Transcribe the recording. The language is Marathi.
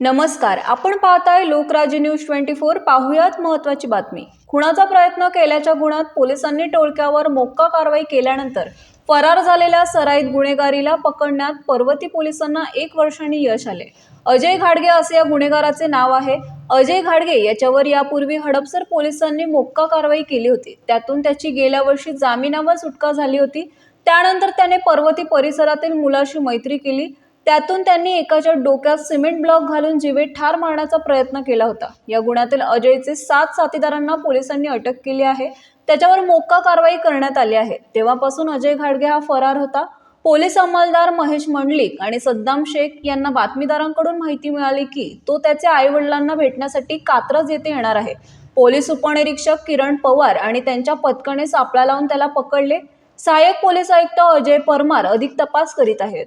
नमस्कार आपण पाहताय लोकराज्य न्यूज ट्वेंटी फोर. पाहुयात महत्वाची बातमी. खुणाचा प्रयत्न केल्याच्या गुणात पोलिसांनी टोळक्यावर मोक्का कारवाई केल्यानंतर फरार झालेल्या सराईत गुन्हेगारीला पकडण्यात पर्वती पोलिसांना एक वर्षांनी यश आले. अजय घाडगे असे या गुन्हेगाराचे नाव आहे. अजय घाडगे याच्यावर यापूर्वी हडपसर पोलिसांनी मोक्का कारवाई केली होती. त्यातून त्याची गेल्या वर्षी जामिनावर सुटका झाली होती. त्यानंतर त्याने पर्वती परिसरातील मुलाशी मैत्री केली. त्यातून त्यांनी एकाच्या डोक्यात सिमेंट ब्लॉक घालून जीवे ठार मारण्याचा प्रयत्न केला होता. या गुन्ह्यातील अजयचे सात साथीदारांना पोलिसांनी अटक केली आहे. त्याच्यावर मोक्का कारवाई करण्यात आली आहे. तेव्हापासून अजय घाडगे हा फरार होता. पोलीस अंमलदार महेश मंडलिक आणि सद्दाम शेख यांना बातमीदारांकडून माहिती मिळाली की तो त्याच्या आई वडिलांना भेटण्यासाठी कात्रज येथे येणार आहे. पोलीस उपनिरीक्षक किरण पवार आणि त्यांच्या पथकाने सापळा लावून त्याला पकडले. सहाय्यक पोलीस आयुक्त अजय परमार अधिक तपास करीत आहेत.